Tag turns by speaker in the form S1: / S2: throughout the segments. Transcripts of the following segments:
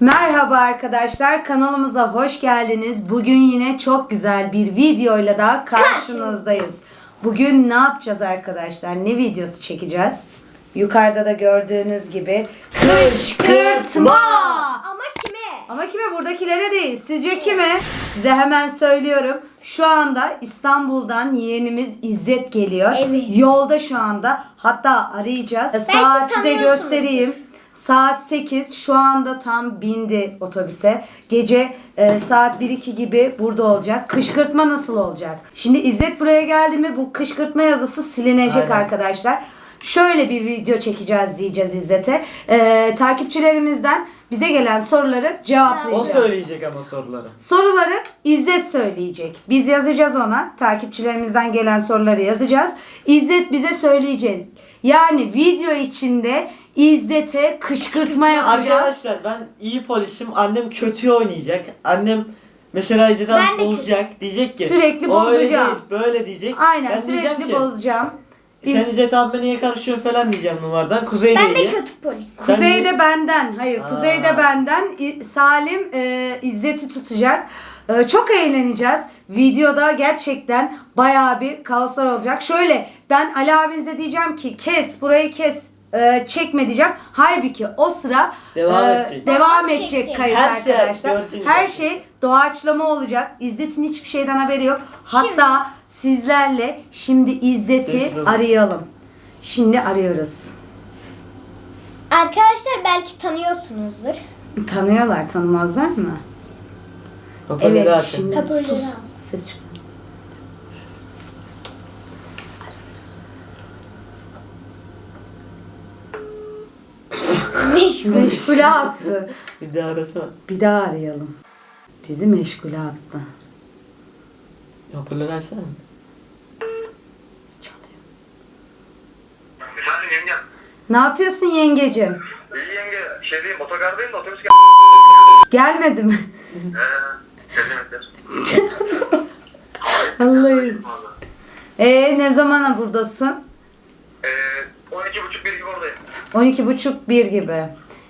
S1: Merhaba arkadaşlar kanalımıza hoş geldiniz. Bugün yine çok güzel bir videoyla daha karşınızdayız. Bugün ne yapacağız arkadaşlar? Ne videosu çekeceğiz? Yukarıda da gördüğünüz gibi kışkırtma.
S2: Ama kime?
S1: Ama kime? Buradakilere değil. Sizce kime? Size hemen söylüyorum. Şu anda İstanbul'dan yeğenimiz İzzet geliyor.
S2: Evet.
S1: Yolda şu anda. Hatta arayacağız. Saati de
S2: tanıyorsunuzdur.
S1: göstereyim. Saat 8 şu anda tam bindi otobüse. Gece e, saat 1-2 gibi burada olacak. Kışkırtma nasıl olacak? Şimdi İzzet buraya geldi mi bu kışkırtma yazısı silinecek
S3: Aynen.
S1: arkadaşlar. Şöyle bir video çekeceğiz diyeceğiz İzzet'e. E, takipçilerimizden bize gelen soruları
S3: O
S1: cevaplayacağız.
S3: söyleyecek ama soruları.
S1: Soruları İzzet söyleyecek. Biz yazacağız ona. Takipçilerimizden gelen soruları yazacağız. İzzet bize söyleyecek. Yani video içinde İzzet'e kışkırtma yapacağız.
S3: Arkadaşlar ben iyi polisim. Annem kötü oynayacak. Annem mesela
S2: Ben
S3: abi
S2: de
S3: bozacak. Diyecek ki.
S1: Sürekli
S3: "O öyle
S1: bozacağım."
S3: değil, böyle diyecek.
S1: Aynen
S3: ben diyeceğim
S1: sürekli
S3: ki,
S1: bozacağım.
S3: Sen İzzet abi niye karışıyorsun falan diyeceğim numaradan. Kuzey
S2: Ben de
S3: değil.
S2: kötü polisim.
S3: Sen
S1: Kuzey
S3: niye-
S1: de benden. Hayır
S3: Aa.
S1: Kuzey de benden. İ- Salim e, İzzet'i tutacak. E, çok eğleneceğiz. Videoda gerçekten bayağı bir kaoslar olacak. Şöyle ben Ali abinize diyeceğim ki kes burayı kes. E, çekme diyeceğim. Halbuki o sıra
S3: Devam
S1: e,
S3: edecek.
S1: devam
S2: Devam
S1: edecek kayıt
S3: Her şey
S1: arkadaşlar.
S3: gördüğünüz
S1: Her şey doğaçlama olacak. İzzet'in hiçbir şeyden haberi yok. Hatta sizlerle şimdi İzzet'i
S3: Sessiz
S1: arayalım. Şimdi arıyoruz.
S2: Arkadaşlar belki tanıyorsunuzdur.
S1: Tanıyorlar, tanımazlar mı?
S3: Hoparlörü
S1: Evet, şimdi sus. Ses çık- Meşgule attı.
S3: Bir daha arasana.
S1: Bir daha arayalım. Bizi meşgule attı.
S3: Hoparlörü açsana.
S1: Çalıyor.
S4: Efendim yengem.
S1: Ne yapıyorsun yengecim?
S4: İyi yenge. Şey diyeyim otogardayım da otobüs gel.
S1: Gelmedi mi? Allah'ım. Ee ne zamana buradasın?
S4: Eee. 12 buçuk bir gibi oradayım.
S1: 12 buçuk bir gibi.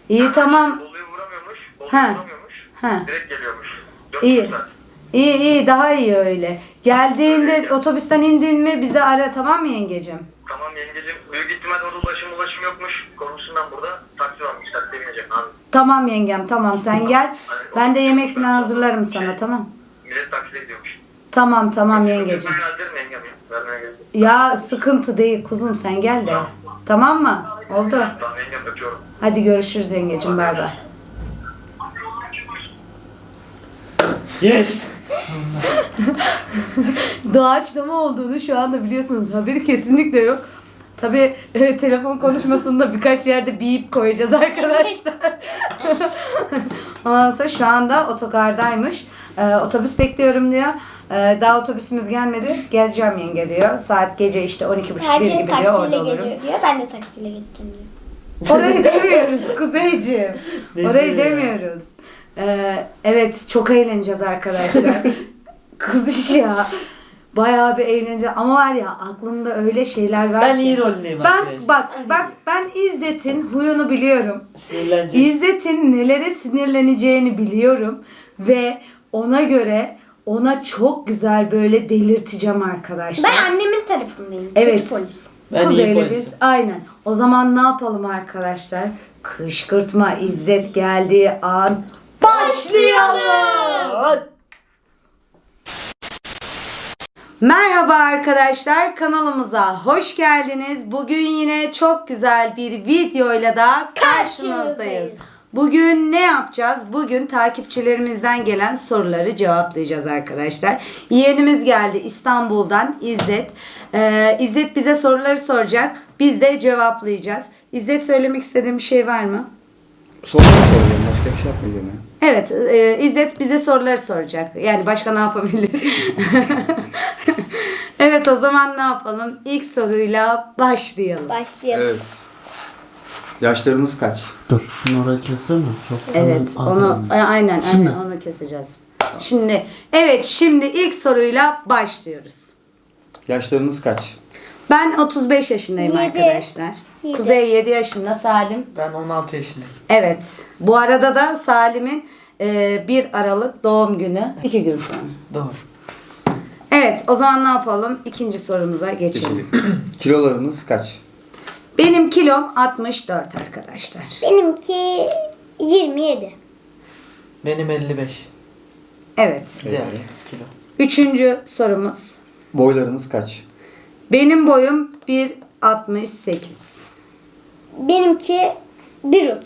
S1: İyi tamam.
S4: Bolu'ya vuramıyormuş. Bolu'ya
S1: Ha.
S4: vuramıyormuş.
S1: Ha.
S4: Direkt geliyormuş. Dört
S1: İyi.
S4: saat.
S1: İyi iyi daha iyi öyle. Geldiğinde otobüsten indin mi bizi ara tamam mı yengecim?
S4: Tamam yengeciğim. Büyük ihtimal orada ulaşım ulaşım yokmuş. Korkusundan burada taksi varmış. Taksiye bineceğim abi.
S1: Tamam yengem tamam sen gel. Ben de yemek falan hazırlarım sana tamam.
S4: Millet taksiye gidiyormuş.
S1: Tamam tamam yengecim.
S4: Yengem ya. Vermeye gerek yok.
S1: Ya sıkıntı değil kuzum sen gel de. Tamam mı? Oldu.
S4: Tamam yengem öpüyorum.
S1: Hadi görüşürüz yengecim bay bay.
S3: Yes.
S1: Doğaçlama olduğunu şu anda biliyorsunuz. Haberi kesinlikle yok. Tabi telefon konuşmasında birkaç yerde bip koyacağız arkadaşlar. Ondan sonra şu anda otogardaymış. Ee, otobüs bekliyorum diyor. Ee, daha otobüsümüz gelmedi. Geleceğim yenge diyor. Saat gece işte 12.30 bir
S2: Herkes
S1: gibi diyor.
S2: taksiyle
S1: Orada olurum.
S2: geliyor diyor. Ben de taksiyle gittim diyor.
S1: Orayı demiyoruz Kuzeyciğim.
S3: Ne
S1: Orayı
S3: diyor ya?
S1: demiyoruz. Ee, evet çok eğleneceğiz arkadaşlar. Kız iş ya. Bayağı bir eğleneceğiz. Ama var ya aklımda öyle şeyler var
S3: Ben
S1: ki.
S3: iyi roldeyim
S1: Ben
S3: arkadaşlar.
S1: bak bak ben İzzet'in huyunu biliyorum.
S3: Sinirleneceğim.
S1: İzzet'in nelere sinirleneceğini biliyorum ve ona göre ona çok güzel böyle delirteceğim arkadaşlar.
S2: Ben annemin tarafındayım.
S1: Evet.
S2: Kötü polis.
S3: Ben iyi
S1: Kuzey'le
S3: polisim.
S1: biz aynen. O zaman ne yapalım arkadaşlar? Kışkırtma İzzet geldiği an başlayalım.
S3: Hadi.
S1: Merhaba arkadaşlar kanalımıza hoş geldiniz. Bugün yine çok güzel bir videoyla da karşınızdayız. Bugün ne yapacağız? Bugün takipçilerimizden gelen soruları cevaplayacağız arkadaşlar. Yeğenimiz geldi İstanbul'dan İzzet. Ee, İzzet bize soruları soracak. Biz de cevaplayacağız. İzzet söylemek istediğin bir şey var mı?
S5: Soru mu soracağım? Başka bir şey yapmayacağım ya.
S1: Evet, e, İzzet bize soruları soracak. Yani başka ne yapabilir? evet, o zaman ne yapalım? İlk soruyla başlayalım.
S2: Başlayalım.
S5: Evet. Yaşlarınız kaç?
S6: Dur. Şunu oraya kessene. Çok
S1: Evet,
S6: Aa,
S1: onu e, aynen,
S6: Şimdi.
S1: aynen onu keseceğiz. Şimdi, evet, şimdi ilk soruyla başlıyoruz.
S5: Yaşlarınız kaç?
S1: Ben 35 yaşındayım
S2: Yedi.
S1: arkadaşlar.
S2: Yedi.
S1: Kuzey 7 yaşında Salim.
S3: Ben 16 yaşındayım.
S1: Evet. Bu arada da Salim'in e, 1 Aralık doğum günü. 2 gün sonra.
S3: Doğru.
S1: Evet o zaman ne yapalım? İkinci sorumuza geçelim.
S5: Kilolarınız kaç?
S1: Benim kilom 64 arkadaşlar.
S2: Benimki 27.
S3: Benim 55.
S1: Evet.
S3: Diğer kilo.
S1: Üçüncü sorumuz.
S5: Boylarınız kaç?
S1: Benim boyum 1.68.
S2: Benimki 1.30.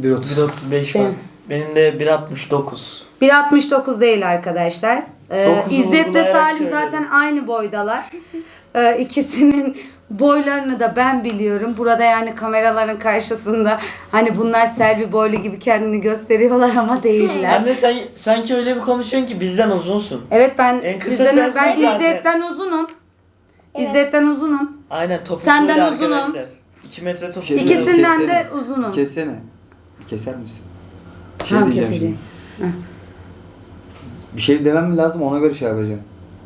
S5: 1.30.
S3: 1.35
S1: Sen.
S3: var. Benim de 1.69.
S1: 1.69 değil arkadaşlar. Ee,
S3: Dokuzu
S1: İzzet ve
S3: vurgulayarak
S1: Salim
S3: söyledim.
S1: zaten aynı boydalar. Ee, ikisinin boylarını da ben biliyorum. Burada yani kameraların karşısında hani bunlar Selvi boylu gibi kendini gösteriyorlar ama değiller.
S3: Anne sen sanki öyle bir konuşuyorsun ki bizden uzunsun.
S1: Evet ben
S3: En kısa
S1: sizden
S3: sensin
S1: ben
S3: zaten.
S1: İzzet'ten uzunum.
S2: Evet.
S1: İzzet'ten uzunum.
S3: Aynen topuklu
S1: Senden uzunum.
S3: arkadaşlar. 2 metre topuklu.
S5: şey
S3: İkisi...
S1: İkisinden de uzunum.
S5: Kessene. Bir Keser misin? Bir şey
S1: Tamam
S5: diyeceğim
S1: keseceğim.
S5: şimdi. Bir şey demem mi lazım ona göre şey yapacağım.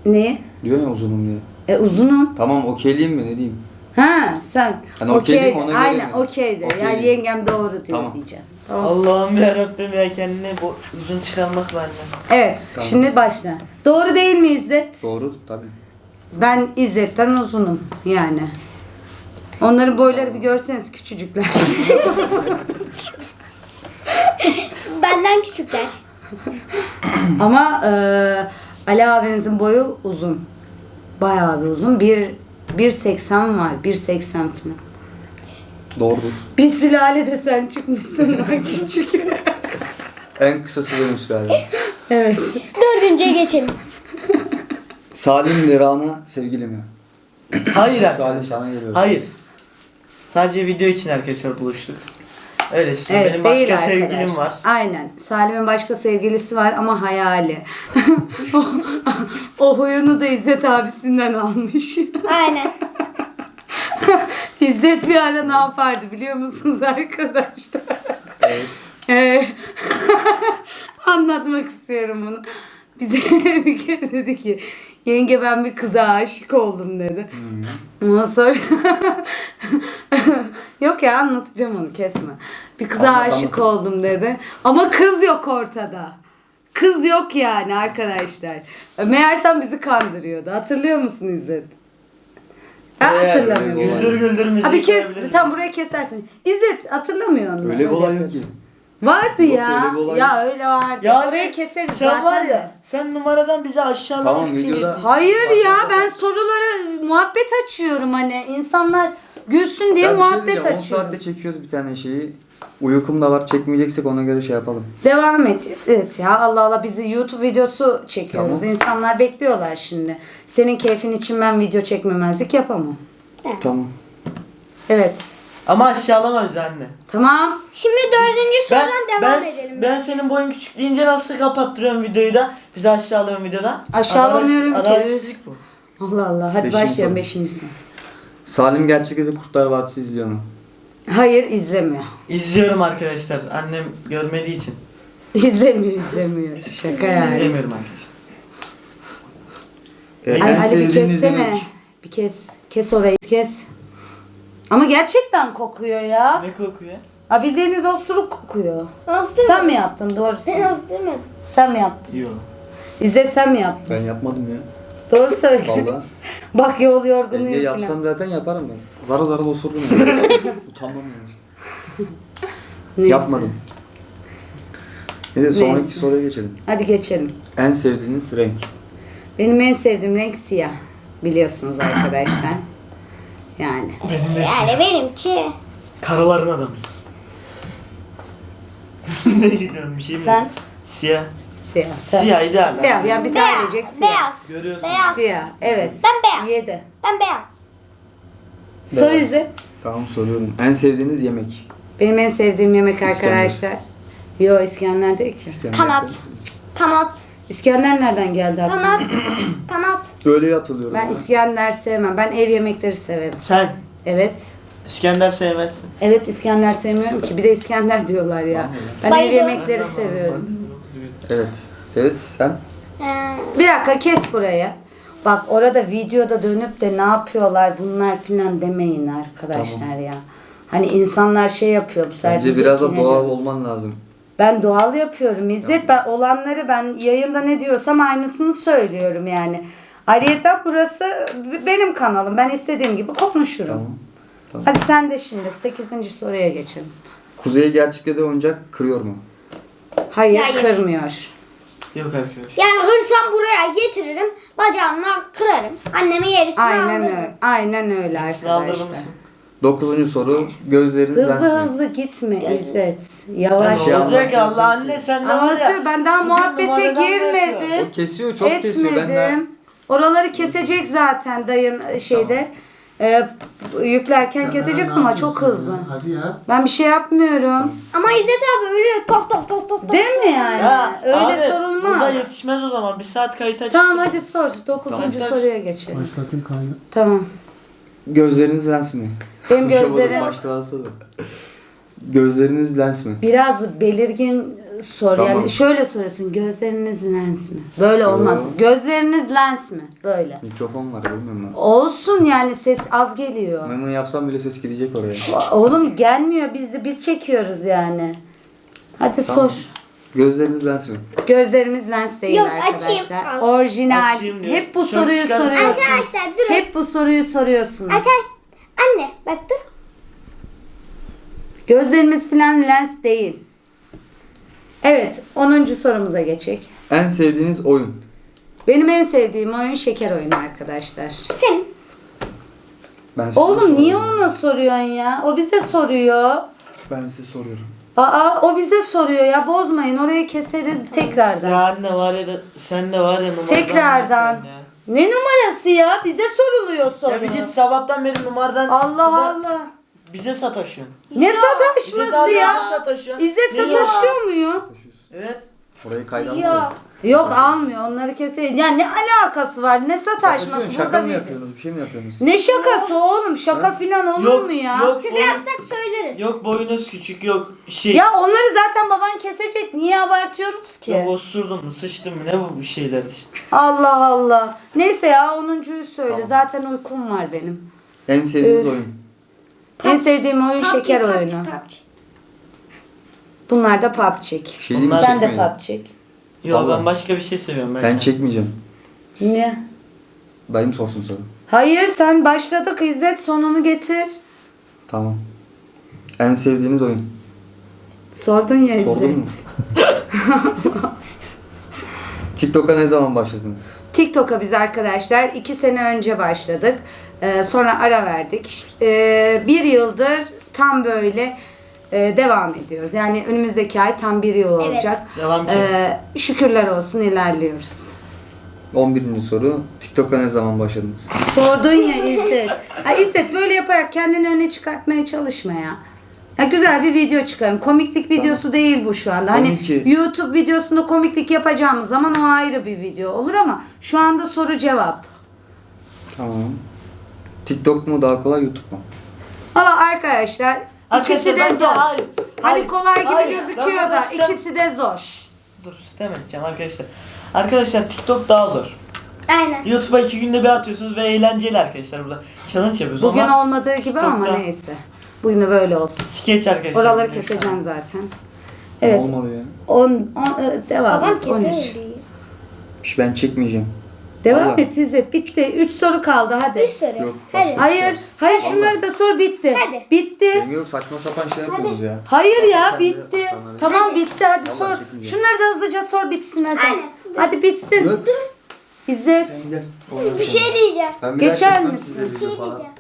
S1: Neyi?
S5: Diyor ya uzunum diye.
S1: E uzunum.
S5: Tamam okeyliyim mi ne diyeyim?
S1: Ha sen.
S5: Hani okey
S1: okey?
S5: Ona
S1: de.
S5: göre
S1: Aynen
S5: mi?
S1: okey de.
S5: Okey
S1: Yani yengem doğru diyor
S5: Tamam.
S1: diyeceğim. Tamam.
S3: Allah'ım ya Rabbim ya kendine bu uzun çıkarmak var ya.
S1: Evet.
S5: Tamam.
S1: Şimdi başla. Doğru değil mi İzzet?
S5: Doğru tabii.
S1: Ben İzzet'ten uzunum yani. Onların boyları bir görseniz küçücükler.
S2: Benden küçükler.
S1: Ama e, Ali abinizin boyu uzun. Bayağı bir uzun. Bir 1.80 var. 1.80 falan.
S5: Doğrudur.
S1: Bir sülalede sen çıkmışsın lan küçük.
S5: En kısası benim sülalem.
S1: evet.
S2: Dördüncüye geçelim.
S5: Salim ile Rana sevgili mi?
S3: Hayır
S5: Salim
S3: arkadaşlar.
S5: sana geliyor.
S3: Hayır. Sadece video için arkadaşlar buluştuk. Öyle işte.
S1: Evet
S3: Benim başka
S1: arkadaşlar.
S3: sevgilim var.
S1: Aynen. Salim'in başka sevgilisi var ama hayali. o, o huyunu da İzzet abisinden almış.
S2: Aynen.
S1: İzzet bir ara ne yapardı biliyor musunuz arkadaşlar?
S5: Evet.
S1: Ee, anlatmak istiyorum bunu. Bize bir kere dedi ki yenge ben bir kıza aşık oldum dedi. Ondan sonra yok ya anlatacağım onu kesme. Bir kıza
S5: Anlat,
S1: aşık
S5: anlat.
S1: oldum dedi. Ama kız yok ortada. Kız yok yani arkadaşlar. Meğersem bizi kandırıyordu. Hatırlıyor musun İzzet? Ben
S3: Ee,
S1: hatırlamıyorum.
S3: Güldür güldür müzik
S1: Abi kes, tam buraya kesersin. İzzet hatırlamıyor musun?
S5: Öyle bir olay yok ki.
S1: Vardı
S5: Yok,
S1: ya.
S5: öyle bir olay
S1: ya öyle vardı.
S3: Yani
S1: Oraya keseriz
S3: sen
S1: zaten.
S3: var ya sen numaradan bizi aşağılamak
S5: Tamam,
S3: için
S5: videoda-
S3: getirdin.
S1: Hayır
S5: Saçma
S1: ya
S5: sapan.
S1: ben sorulara muhabbet açıyorum hani insanlar gülsün diye
S5: Ya bir şey
S1: muhabbet
S5: diyeceğim, 10
S1: açıyorum.
S5: saatte çekiyoruz bir tane şeyi. Uykum da var çekmeyeceksek ona göre şey yapalım.
S1: Devam et İzzet ya Allah Allah bizi YouTube videosu çekiyoruz.
S5: Tamam.
S1: İnsanlar bekliyorlar şimdi. Senin keyfin için ben video çekmemezlik yapamam.
S5: Tamam.
S1: Evet.
S3: Ama aşağılama bizi anne.
S1: Tamam.
S2: Şimdi dördüncü
S3: Ben,
S2: sorudan devam
S3: ben,
S2: edelim.
S3: ben senin boyun küçük deyince nasıl kapattırıyorum videoyu da? Bizi aşağılıyorsun videoda.
S1: Aşağılamıyorum ki.
S3: adaletsizlik bu.
S1: Allah Allah. Hadi
S5: Beşinci
S1: başlayalım
S5: soru.
S1: beşincisi.
S5: Salim gerçekten Kurtlar Vadisi izliyor mu?
S1: Hayır izlemiyor.
S3: İzliyorum arkadaşlar. Annem görmediği için.
S1: İzlemiyor izlemiyor. Şaka yani.
S3: İzlemiyorum arkadaşlar.
S5: Evet,
S1: Ay,
S5: en
S1: hadi bir
S5: sevdiğiniz
S1: kessene.
S5: yemek.
S1: Bir kes. Kes orayı kes. Ama gerçekten kokuyor ya.
S3: Ne kokuyor?
S1: Ha bildiğiniz osuruk kokuyor.
S2: Nasıl
S1: Sen mi yaptın doğrusu?
S2: Ben demedim.
S1: Sen mi yaptın?
S3: Yok.
S1: İzzet sen mi yaptın?
S5: Ben yapmadım ya.
S1: Doğru söyle.
S5: Valla.
S1: Bak yol yorgunluğu
S5: Enge
S1: falan.
S5: yapsam zaten yaparım ben. Zara zara da osurdum yani. Utanmam yani.
S1: Neyse.
S5: Yapmadım. Neyse sonraki
S1: Neyse.
S5: soruya geçelim.
S1: Hadi geçelim.
S5: En sevdiğiniz renk?
S1: Benim en sevdiğim renk siyah. Biliyorsunuz arkadaşlar. Yani.
S3: Benim de
S2: Yani benimki.
S3: Karıların adamıyım. ne diyorum bir şey mi?
S1: Sen?
S3: Siyah.
S1: Siyah. Sen.
S3: Siyah ideal.
S1: Siyah. Yani biz
S2: Beyaz.
S1: ailecek siyah.
S2: Beyaz.
S3: Görüyorsun.
S2: Beyaz.
S1: Siyah. Evet.
S2: Ben beyaz.
S1: Yedi.
S2: Ben beyaz.
S1: Sor
S5: Beyaz. Tamam soruyorum. En sevdiğiniz yemek?
S1: Benim en sevdiğim yemek
S5: İskender.
S1: arkadaşlar. Yo İskender değil ki.
S5: İskender
S2: Kanat. Kanat.
S1: İskender nereden geldi aklıma?
S2: Kanat. Kanat.
S5: Öyle hatırlıyorum.
S1: Ben
S5: ama.
S1: İskender sevmem. Ben ev yemekleri severim.
S3: Sen
S1: Evet.
S3: İskender sevmezsin.
S1: Evet İskender sevmiyorum ki. Bir de İskender diyorlar ya. Ben ev
S2: Bayılıyorum.
S1: yemekleri seviyorum.
S5: Evet. Evet sen?
S2: Ee,
S1: Bir dakika kes burayı. Bak orada videoda dönüp de ne yapıyorlar bunlar filan demeyin arkadaşlar ya. Hani insanlar şey yapıyor bu sefer.
S5: Bence
S1: diyecek
S5: biraz
S1: ki
S5: da
S1: ne
S5: doğal
S1: diyor?
S5: olman lazım.
S1: Ben doğal yapıyorum İzzet. Ben olanları ben yayında ne diyorsam aynısını söylüyorum yani. Ayrıca burası b- benim kanalım. Ben istediğim gibi konuşurum.
S5: Tamam.
S1: Hadi sen de şimdi 8. soruya geçelim.
S5: Kuzey gerçekte de oyuncak kırıyor mu?
S1: Hayır,
S2: Hayır.
S1: kırmıyor.
S3: Yok arkadaşlar.
S2: Yani hırsam buraya getiririm. Bacağımla kırarım. Anneme yerisini
S1: Aynen öyle. Aynen öyle
S3: Sınavda
S1: arkadaşlar.
S3: mısın?
S5: Dokuzuncu soru. Gözleriniz
S1: Hızlı
S5: lens mi?
S1: hızlı gitme İzzet. Yavaş
S3: Ne
S1: yavaş.
S3: olacak Allah anne sen de var ya.
S1: Anlatıyor. Ben daha
S3: bugün
S1: muhabbete
S3: numaradan
S1: girmedim.
S5: O kesiyor çok kesiyor. Ben de
S1: Etmedim. Oraları kesecek zaten dayın e, şeyde. Ee, yüklerken kesecek ama çok hızlı.
S6: Hadi ya.
S1: Ben bir şey yapmıyorum.
S2: Ama İzzet abi öyle tok tok tok tok tok.
S1: Değil mi yani?
S3: Ya,
S1: Öyle
S3: abi, Burada
S1: sorulmaz.
S3: yetişmez o zaman. Bir saat kayıt açtık.
S1: Tamam hadi sor. Dokuzuncu
S3: Tamam.
S1: soruya geçelim.
S6: Başlatayım kaydı.
S1: Tamam.
S5: Gözleriniz lens mi?
S1: Benim
S5: Konuşamadım,
S1: gözlerim
S5: Başlansa da. Gözleriniz lens mi?
S1: biraz belirgin sor.
S5: Tamam.
S1: Yani şöyle soruyorsun. Gözleriniz lens mi? Böyle olmaz.
S5: Yo.
S1: Gözleriniz lens mi? Böyle.
S5: Mikrofon var bilmiyorum ben.
S1: Olsun yani ses az geliyor.
S5: Ben onu yapsam bile ses gidecek oraya.
S1: Oğlum gelmiyor biz biz çekiyoruz yani. Hadi
S5: Tamam.
S1: sor.
S5: Gözleriniz lens mi?
S1: Gözlerimiz lens değil
S2: Yok,
S1: arkadaşlar.
S2: açayım. Al.
S1: Orijinal.
S3: Açayım diyor.
S1: Hep bu
S3: Şöyle
S1: soruyu
S3: çıkar-
S1: soruyorsun.
S2: Arkadaşlar durun.
S1: Hep bu soruyu soruyorsunuz.
S2: Arkadaş anne bak dur.
S1: Gözlerimiz falan lens değil. Evet 10. sorumuza geçecek.
S5: En sevdiğiniz oyun?
S1: Benim en sevdiğim oyun şeker oyunu arkadaşlar.
S2: Senin.
S5: Ben size
S1: Oğlum niye
S5: soruyorum.
S1: ona soruyorsun ya? O bize soruyor.
S5: Ben size soruyorum.
S1: Aa o bize soruyor ya bozmayın orayı keseriz tekrardan.
S3: Ya anne var ya da sen de var ya numaradan.
S1: Tekrardan.
S3: ya.
S1: Ne numarası ya? Bize soruluyor soru.
S3: Ya bir git sabahtan beri numaradan.
S1: Allah Allah.
S3: Bize sataşıyorsun.
S1: Ne sataşması ya?
S3: sataşıyorsun?
S1: İzzet
S3: Ne
S1: sataşıyor muyum?
S3: Evet.
S5: Orayı kayda
S2: Yok.
S1: Yok almıyor onları keseyiz. Ya ne alakası var? Ne sataşması?
S5: Şaka
S1: Burada
S5: mı
S1: bir-
S5: yapıyorsunuz? Bir şey mi yapıyorsunuz?
S1: Ne şakası oğlum? Şaka filan olur
S3: Yok
S1: mu ya?
S3: yok
S2: Şaka
S3: boyun,
S2: yapsak söyleriz.
S3: yok boyunuz küçük yok şey.
S1: Ya onları zaten baban kesecek. Niye abartıyorsunuz ki?
S3: Yok mu sıçtın mı ne bu bir şeyler.
S1: Allah Allah. Neyse ya 10.yu söyle.
S5: Tamam.
S1: Zaten uykum var benim.
S5: En sevdiğiniz
S1: Üf.
S5: oyun?
S1: En sevdiğim oyun
S2: PUBG,
S1: şeker
S2: PUBG,
S1: oyunu.
S2: PUBG.
S1: Bunlar da PUBG.
S5: Şey diyeyim mi?
S3: Onlar-
S1: Sen de
S5: Çekmeyin.
S1: PUBG.
S3: Yok
S5: Vallahi.
S3: ben başka bir şey seviyorum ben.
S5: Ben çekmeyeceğim.
S1: Ne?
S5: Dayım sorsun soru.
S1: Hayır sen başladık İzzet sonunu getir.
S5: Tamam. En sevdiğiniz oyun?
S1: Sordun ya İzzet.
S5: Sordun mu? TikTok'a ne zaman başladınız?
S1: TikTok'a biz arkadaşlar iki sene önce başladık. Ee, sonra ara verdik. Ee, bir yıldır tam böyle e, devam ediyoruz. Yani önümüzdeki ay tam bir yıl
S2: Evet.
S1: olacak.
S3: Devam ki.
S1: Ee, şükürler olsun ilerliyoruz.
S5: 11. soru. TikTok'a ne zaman başladınız?
S1: Sordun ya İzzet. Ha, İzzet böyle yaparak kendini öne çıkartmaya çalışma ya. Ya güzel bir video çıkarın. Komiklik videosu değil bu şu anda. Hani
S5: Komik.
S1: YouTube videosunda komiklik yapacağımız zaman o ayrı bir video olur ama şu anda soru cevap.
S5: Tamam. TikTok mu daha kolay YouTube mu?
S1: Ama arkadaşlar ikisi de zor.
S3: hayır,
S1: Hani
S3: hayır,
S1: kolay gibi
S3: hayır.
S1: gözüküyor
S3: Ben
S1: da
S3: bunu istem-
S1: ikisi de zor.
S3: Dur sistem edeceğim arkadaşlar. Arkadaşlar TikTok daha zor.
S2: Aynen.
S3: YouTube'a iki günde bir atıyorsunuz ve eğlenceli arkadaşlar burada. Challenge yapıyoruz.
S1: Bugün
S3: Onlar
S1: olmadığı gibi ama
S3: TikTok'ta-
S1: neyse. Bugün de böyle olsun.
S3: Skeç arkadaşlar.
S1: Oraları keseceğim zaten. Evet.
S5: Olmadı ya.
S1: 10 10 e, devam
S2: Babam
S1: et. 13.
S2: keser diyor.
S5: Şş, Ben çekmeyeceğim.
S1: Devam
S5: Vallahi.
S1: et İzzet. Bitti. 3 soru kaldı hadi.
S2: Bir soru.
S5: Yok,
S2: Hadi.
S5: başka.
S1: Hayır. Hayır şunları da sor bitti.
S2: Hadi.
S1: Bitti.
S5: Yenge yok saçma sapan şey yapıyorsunuz ya.
S1: Hayır ya
S5: sen de
S1: bitti.
S5: kamerayı-
S1: Tamam bitti hadi
S5: Vallahi
S1: sor.
S5: çekmeyeceğim.
S1: Şunları da hızlıca sor bitsin hadi.
S2: Aynen.
S1: Hadi bitsin.
S5: Dur.
S1: İzzet.
S5: Sen gel.
S2: Bir şey diyeceğim.
S5: Ben bir daha
S1: Geçer
S5: çekmem
S1: misin?
S5: size
S2: Bir şey
S5: falan.
S2: diyeceğim.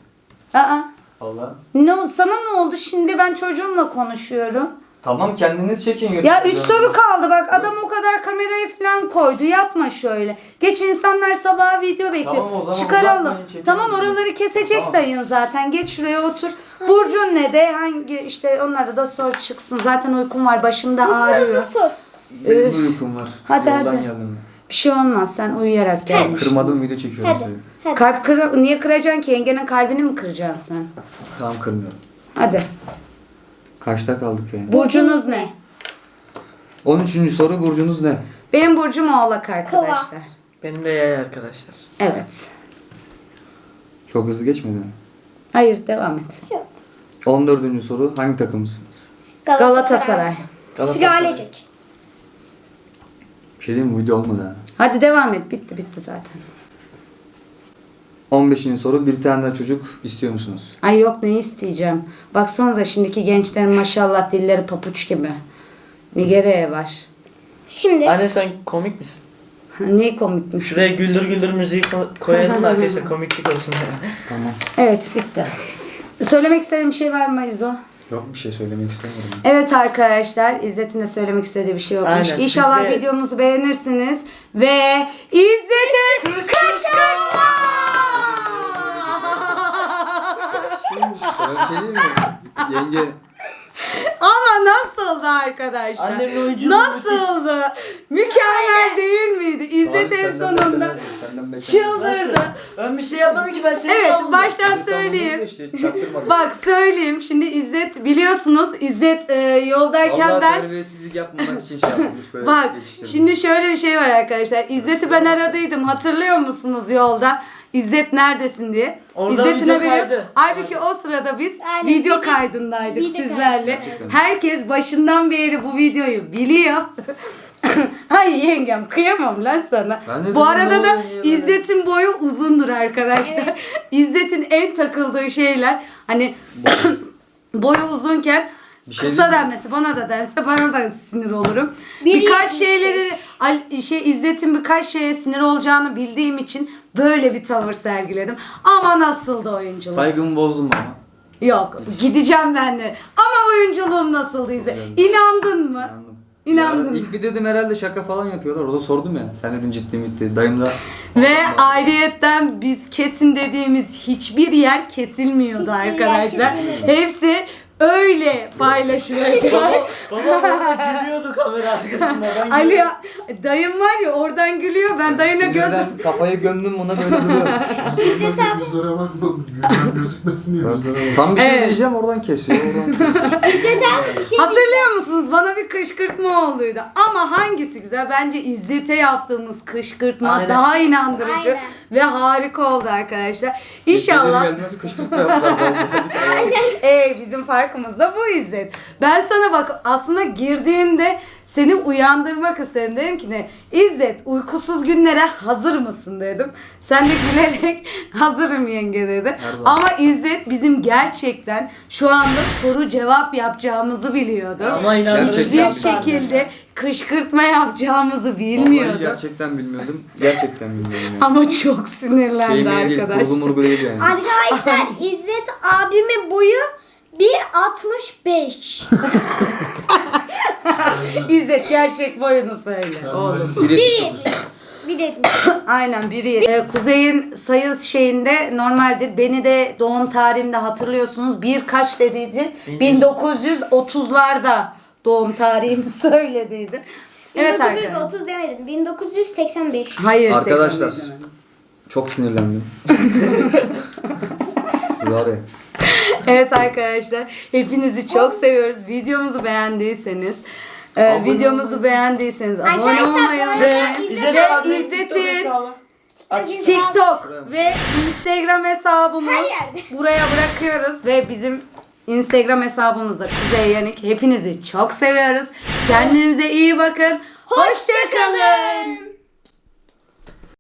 S1: Aa.
S5: Valla.
S1: Ne? Sana ne oldu? Şimdi ben çocuğumla konuşuyorum.
S5: Tamam kendiniz çekin.
S1: Ya üç soru kaldı bak adam o kadar kamerayı falan koydu yapma şöyle. Geç insanlar sabaha video bekliyor.
S5: Tamam, o zaman
S1: Çıkaralım.
S5: uzatmayın,
S1: Tamam
S5: bizi.
S1: oraları kesecek
S5: Tamam.
S1: dayın zaten. Geç şuraya otur. Burcun ne de hangi işte onları da sor çıksın. Zaten uykum var başımda
S2: Hızlı
S1: ağrıyor.
S2: hızlı sor.
S5: Benim
S1: Üf.
S5: de uykum var.
S1: Hadi,
S5: Yoldan
S1: hadi.
S5: geldim
S1: Bir şey olmaz sen uyuyarak gelmişsin.
S5: Kırmadığım video çekiyorum
S2: Hadi.
S5: size.
S2: Hadi.
S1: Kalp kır niye kıracaksın ki? Yengenin kalbini mi kıracaksın sen?
S5: Tamam kırmıyorum.
S1: Hadi.
S5: Kaçta kaldık yani?
S1: Burcunuz ne?
S5: 13. soru burcunuz ne?
S1: Benim burcum oğlak arkadaşlar.
S3: Benim de yay arkadaşlar.
S1: Evet.
S5: Çok hızlı geçmedi mi?
S1: Hayır devam et.
S2: Şey
S5: 14. soru hangi takımlısınız?
S1: Galatasaray.
S2: Süralecek.
S5: Bir şey diyeyim mi? Video olmadı ha.
S1: Hadi devam et. Bitti bitti zaten.
S5: 15. soru bir tane daha çocuk istiyor musunuz?
S1: Ay yok ne isteyeceğim. Baksanıza şimdiki gençlerin maşallah dilleri papuç gibi. Ne gereği var?
S2: Şimdi
S3: Anne sen komik misin?
S1: Ne komikmiş.
S3: Şuraya güldür güldür müziği ko- koyalım da arkadaşlar komiklik olsun.
S5: Tamam.
S1: Evet bitti. Söylemek istediğim bir şey var mı İzo?
S5: Yok bir şey söylemek istemiyorum.
S1: Evet arkadaşlar İzzet'in de söylemek istediği bir şey yokmuş.
S3: Aynen,
S1: İnşallah
S3: biz de-
S1: videomuzu beğenirsiniz. Ve İzzet'in kışkırtma!
S5: Sana bir şey diyeyim mi? Yenge
S1: Ama nasıldı arkadaşlar?
S3: Annemin oyunculuğu
S1: Nasıldı? Mükemmel değil miydi? İzzet en
S5: Senden
S1: sonunda
S5: beklemezdim, senden beklemezdim.
S1: çıldırdı.
S3: Ben bir şey yapmadım ki ben seni
S1: Evet
S3: savundum.
S1: baştan söyleyeyim.
S5: işte.
S1: Bak söyleyeyim. Şimdi İzzet biliyorsunuz İzzet e, yoldayken
S5: Allah
S1: ben
S5: terbiyesizlik yapmamak için şey yapmış böyle
S1: Bak
S5: geçiştirdim.
S1: şimdi şöyle bir şey var arkadaşlar. İzzet'i ben aradıydım. Hatırlıyor musunuz yolda? İzzet neredesin diye.
S3: Orada
S1: İzzet'in
S3: video
S1: haberi-
S3: kaydı.
S1: Halbuki o sırada biz
S2: Aynen,
S1: video
S2: video-
S1: kaydındaydık
S2: video kaydı,
S1: sizlerle.
S5: Gerçekten.
S1: Herkes başından beri bu videoyu biliyor. Ay yengem kıyamam lan sana.
S5: Ben de
S1: Bu arada
S5: ne
S1: da
S5: oluyor, niye böyle?
S1: İzzet'in boyu uzundur arkadaşlar. İzzet'in en takıldığı şeyler hani boyu uzunken
S5: Bir şey
S1: kısa
S5: diyeyim
S1: denmesi bana da dense bana da sinir olurum.
S2: Bir
S1: birkaç
S2: yetmiş
S1: şeyleri Al- şey İzzet'in birkaç şeye sinir olacağını bildiğim için böyle bir tavır sergiledim. Ama nasıldı oyunculuk?
S5: Saygımı bozdum ama.
S1: Yok gideceğim ben de. Ama oyunculuğum nasıldı İzzet? İnandın mı?
S5: İnandım.
S1: İnandın mı?
S5: İlk bir dedim herhalde şaka falan yapıyorlar. Orada sordum ya. Sen dedin ciddi mi? Dayım da
S1: Ve ayrıyetten biz kesin dediğimiz hiçbir yer kesilmiyordu
S2: Hiçbir yer
S1: arkadaşlar.
S2: kesilmedi.
S1: Hepsi öyle paylaşılacak.
S3: Baba, baba orada gülüyordu kamera arkasında. Ben
S1: Ali
S3: gülüyorum.
S1: dayım var ya oradan gülüyor. Ben dayına
S5: Sinirden kafayı gömdüm ona böyle duruyor.
S7: Ben yüzlere bakmadım. Gülden gözükmesin diye yüzlere
S5: Tam bir şey
S1: Evet.
S5: diyeceğim oradan kesiyor. Oradan kesiyor.
S1: Hatırlıyor musunuz? Bana bir kışkırtma olduydu. Ama hangisi güzel? Bence İzzet'e yaptığımız kışkırtma
S3: Aynen.
S1: daha inandırıcı
S2: Aynen.
S1: ve harika oldu arkadaşlar. İnşallah.
S5: Gelir gelmez kışkırtma yaptılar.
S1: Ey bizim farkımız da bu İzzet. Ben sana bak aslında girdiğinde seni uyandırmak istedim. Dedim ki ne? İzzet uykusuz günlere hazır mısın dedim. Sen de gülerek hazırım yenge dedi. Ama İzzet bizim gerçekten şu anda soru cevap yapacağımızı biliyordu.
S3: Ama inandırıcı
S1: Hiçbir
S3: yaptı.
S1: şekilde kışkırtma yapacağımızı
S5: Vallahi
S1: bilmiyordu.
S5: gerçekten bilmiyordum. Gerçekten bilmiyordum yani.
S1: Ama çok sinirlendi
S5: değil,
S1: arkadaş.
S5: kurgu murgu değil yani.
S2: arkadaşlar İzzet abimin boyu 1.65.
S1: İzzet gerçek boyunu söyle oğlum.
S2: 1.70. 1.70.
S1: Aynen biri. Ee, Kuzey'in sayı şeyinde normaldir. Beni de doğum tarihimde hatırlıyorsunuz. Bir kaç dediydi? 1930'larda doğum tarihimi söylediydi. Evet arkadaşlar.
S2: 1930 demedim. 1985.
S1: Hayır.
S5: Arkadaşlar.
S1: 85 demedim.
S5: Çok sinirlendim. Siz var ya.
S1: Evet arkadaşlar. Hepinizi çok seviyoruz. Videomuzu beğendiyseniz e,
S3: Abone
S1: videomuzu
S3: olmayı-
S1: beğendiyseniz abone
S2: Arkadaşlar,
S1: olmayı
S2: bu arada
S1: unutmayın.
S3: Ve
S2: İzzet
S1: İzzet'in-
S3: TikTok hesabı. Aç.
S1: TikTok ve Instagram hesabımız
S2: Her yerde.
S1: buraya bırakıyoruz ve bizim Instagram hesabımızda Kuzey Yanık. Hepinizi çok seviyoruz. Kendinize iyi bakın. Hoşçakalın.